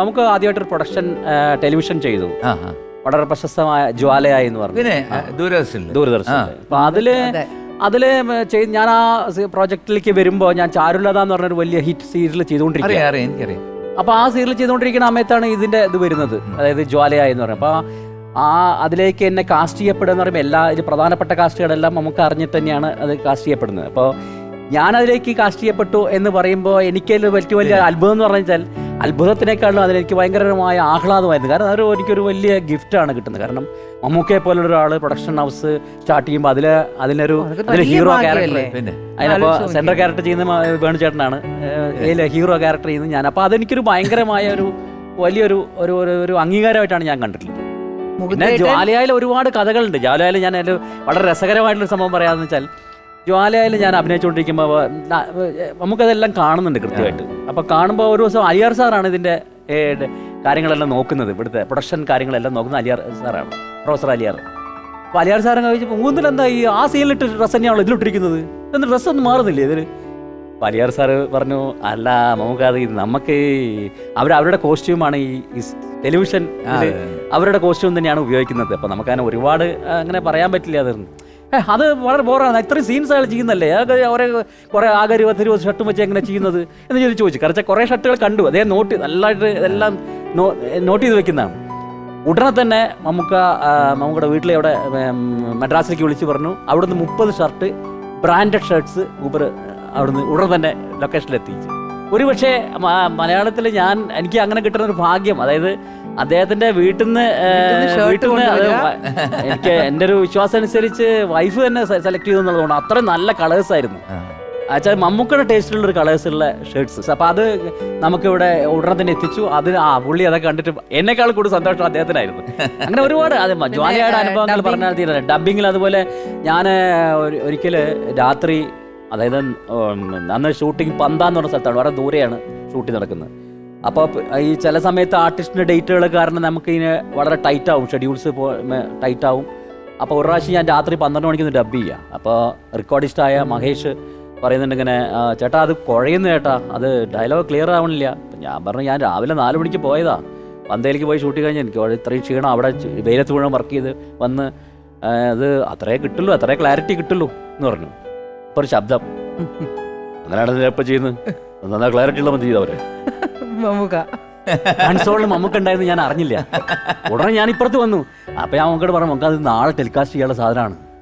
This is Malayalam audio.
നമുക്ക് ആദ്യമായിട്ടൊരു പ്രൊഡക്ഷൻ ടെലിവിഷൻ ചെയ്തു. വളരെ പ്രശസ്തമായ ജ്വാലയായി എന്ന് പറഞ്ഞു. പിന്നെ ദൂരദർശൻ ദൂരദർശൻ അപ്പൊ അതിൽ അതെ. അതിൽ ചെയ്ത് ഞാൻ ആ പ്രോജക്റ്റിലേക്ക് വരുമ്പോ ഞാൻ ചാരുലത എന്ന് പറഞ്ഞൊരു വലിയ ഹിറ്റ് സീരിയൽ ചെയ്തുകൊണ്ടിരിക്കുക എനിക്കറിയാം. അപ്പൊ ആ സീരിയൽ ചെയ്തുകൊണ്ടിരിക്കുന്ന സമയത്താണ് ഇതിന്റെ ഇത് വരുന്നത്. അതായത് ജ്വാലയായി എന്ന് പറയുന്നത്. അപ്പൊ ആ അതിലേക്ക് എന്നെ കാസ്റ്റ് ചെയ്യപ്പെടുക എന്ന് പറയുമ്പോൾ എല്ലാ ഇതിൽ പ്രധാനപ്പെട്ട കാസ്റ്റുകളെല്ലാം നമുക്ക് അറിഞ്ഞിട്ട് തന്നെയാണ് അത് കാസ്റ്റ് ചെയ്യപ്പെടുന്നത്. അപ്പോൾ ഞാൻ അതിലേക്ക് കാസ്റ്റ് ചെയ്യപ്പെട്ടു എന്ന് പറയുമ്പോൾ എനിക്കതിൽ വലിയ വലിയ അത്ഭുതം എന്ന് പറഞ്ഞാൽ അത്ഭുതത്തിനേക്കാളും അതിലെനിക്ക് ഭയങ്കരമായ ആഹ്ലാദമായിരുന്നു. കാരണം അവർ എനിക്കൊരു വലിയ ഗിഫ്റ്റാണ് കിട്ടുന്നത്. കാരണം മമ്മൂക്കയെ പോലുള്ള ഒരാൾ പ്രൊഡക്ഷൻ ഹൗസ് സ്റ്റാർട്ട് ചെയ്യുമ്പോൾ അതിൽ അതിനൊരു അതിലെ ഹീറോ? ക്യാരക്ടർ അതിനപ്പോൾ സെൻട്രൽ ക്യാരക്ടർ ചെയ്യുന്ന വേണുചേട്ടനാണ് വേണു ചേട്ടനാണ്. ഇതിൽ ഹീറോ ക്യാരക്ടർ ചെയ്യുന്നത് ഞാൻ. അപ്പോൾ അതെനിക്കൊരു ഭയങ്കരമായ ഒരു വലിയൊരു ഒരു ഒരു ഒരു അംഗീകാരമായിട്ടാണ് ഞാൻ കണ്ടിട്ടുള്ളത്. പിന്നെ മുകുന്ദേട്ടൻ? ഒരുപാട് കഥകളുണ്ട്. ജാലിയായാലും ഞാൻ അതിൽ വളരെ രസകരമായിട്ടുള്ള സംഭവം പറയാമെന്ന് വെച്ചാൽ ജ്വാലയായിൽ ഞാൻ അഭിനയിച്ചുകൊണ്ടിരിക്കുമ്പോൾ നമുക്കതെല്ലാം കാണുന്നുണ്ട് കൃത്യമായിട്ട്. അപ്പോൾ കാണുമ്പോൾ ഒരു ദിവസം അലിയാർ സാറാണ് ഇതിന്റെ കാര്യങ്ങളെല്ലാം നോക്കുന്നത്. ഇവിടുത്തെ പ്രൊഡക്ഷൻ കാര്യങ്ങളെല്ലാം നോക്കുന്നത് അലിയാർ സാറാണ് പ്രൊഫസർ അലിയാർ. അപ്പോൾ അലിയാർ സാറിനെ ചോദിച്ചപ്പോൾ മൂന്നിൽ എന്താ ഈ ആ സീനിലിട്ട് ഡ്രസ്സ് തന്നെയാണല്ലോ ഇതിലിട്ടിരിക്കുന്നത്? എന്ന് ഡ്രസ്സ് ഒന്നും മാറുന്നില്ലേ ഇതിൽ അപ്പോൾ അലിയാർ സാറ് പറഞ്ഞു അല്ല നമുക്കത് നമുക്ക് അവർ അവരുടെ കോസ്റ്റ്യൂമാണ് ഈ ടെലിവിഷൻ അവരുടെ കോസ്റ്റ്യൂം തന്നെയാണ് ഉപയോഗിക്കുന്നത്. അപ്പോൾ നമുക്കങ്ങനെ ഒരുപാട് അങ്ങനെ പറയാൻ പറ്റില്ല അത് ഏ, അത് വളരെ ബോറാണ്. ഇത്രയും സീൻസ് അയാൾ ചെയ്യുന്നല്ലേ? അവരെ കുറേ ആകെ ഇരുപത് ഇരുപത് ഷർട്ടും വെച്ച് എങ്ങനെ ചെയ്യുന്നത്? എന്ന് ചോദിച്ചു ചോദിച്ചു. കാരണം കുറേ ഷർട്ടുകൾ കണ്ടു. അതേ നോട്ട് നല്ലതായിട്ട് എല്ലാം നോട്ട് ചെയ്ത് വെക്കുന്നതാണ് ഉടനെ തന്നെ നമുക്ക് നമ്മുടെ വീട്ടിലെ അവിടെ മദ്രാസിലേക്ക് വിളിച്ച് പറഞ്ഞു അവിടുന്ന് മുപ്പത് ഷർട്ട് ബ്രാൻഡഡ് ഷർട്ട്സ് ഊബർ അവിടുന്ന് ഉടനെ തന്നെ ലൊക്കേഷനിലെത്തിച്ചു ഒരു പക്ഷേ മലയാളത്തിൽ ഞാൻ എനിക്ക് അങ്ങനെ കിട്ടുന്ന ഒരു ഭാഗ്യം അതായത് അദ്ദേഹത്തിന്റെ വീട്ടിൽ നിന്ന് വീട്ടിൽ എനിക്ക് എന്റെ ഒരു വിശ്വാസം അനുസരിച്ച് വൈഫ് തന്നെ സെലക്ട് ചെയ്തു എന്നുള്ളതുകൊണ്ട് അത്രയും നല്ല കളേഴ്സ് ആയിരുന്നു. അച്ഛാ മമ്മൂക്കയുടെ ടേസ്റ്റിലുള്ള ഒരു കളേഴ്സുള്ള ഷർട്ട്സ് അപ്പോൾ അത് നമുക്കിവിടെ ഉടനെ തന്നെ എത്തിച്ചു. അത് ആ പുള്ളി അതൊക്കെ കണ്ടിട്ട് എന്നെക്കാൾ കൂടുതൽ സന്തോഷം അദ്ദേഹത്തിനായിരുന്നു. അങ്ങനെ ഒരുപാട് അത് ജോലിയുടെ ജ്വാലയുടെ അനുഭവങ്ങൾ dubbing- പറഞ്ഞാൽ തീരെ ഡബിങ്ങിൽ അതുപോലെ ഞാൻ ഒരിക്കൽ രാത്രി അതായത് അന്ന് ഷൂട്ടിംഗ് പന്താന്ന് പറഞ്ഞ സ്ഥലത്താണ്. വളരെ ദൂരെയാണ് ഷൂട്ടിംഗ് നടക്കുന്നത്. അപ്പോൾ ഈ ചില സമയത്ത് ആർട്ടിസ്റ്റിന്റെ ഡേറ്റുകൾ കാരണം നമുക്ക് ഇതിന് വളരെ ടൈറ്റ് ആവും. ഷെഡ്യൂൾസ് ടൈറ്റ് ആവും. അപ്പോൾ ഒരു പ്രാവശ്യം ഞാൻ രാത്രി പന്ത്രണ്ട് മണിക്ക് ഡബ് ചെയ്യുക അപ്പോൾ റെക്കോർഡിസ്റ്റായ മഹേഷ് പറയുന്നുണ്ട് ഇങ്ങനെ ചേട്ടാ അത് കുഴയുന്നു ചേട്ടാ. അത് ഡയലോഗ് ക്ലിയർ ആവണില്ല. ഞാൻ പറഞ്ഞു ഞാൻ രാവിലെ നാല് മണിക്ക് പോയതാ. പന്തയിലേക്ക് പോയി ഷൂട്ട് കഴിഞ്ഞാൽ എനിക്ക് ഇത്രയും ക്ഷീണം അവിടെ വെയിലത്ത് മുഴുവൻ വർക്ക് ചെയ്ത് വന്ന് അത് അത്രേ കിട്ടുള്ളൂ അത്രേ ക്ലാരിറ്റി കിട്ടുള്ളൂ എന്ന് പറഞ്ഞു. അപ്പോൾ ഒരു ശബ്ദം. അങ്ങനെയാണ് ഞാൻ എപ്പോൾ ചെയ്യുന്നത്? നന്നാ ക്ലാരിറ്റി ഉള്ള മതി ചെയ്തവരെ മമ്മൂക്ക. കൺസോളിൽ മമ്മൂക്ക ഉണ്ടായിരുന്നു ഞാൻ അറിഞ്ഞില്ല. ഉടനെ ഞാൻ ഇപ്പുറത്ത് വന്നു. അപ്പൊ ഞാൻ മമ്മൂക്കോട് പറഞ്ഞു മമ്മൂക്ക അത് നാളെ ടെലികാസ്റ്റ് ചെയ്യാനുള്ള സാധനമാണ്.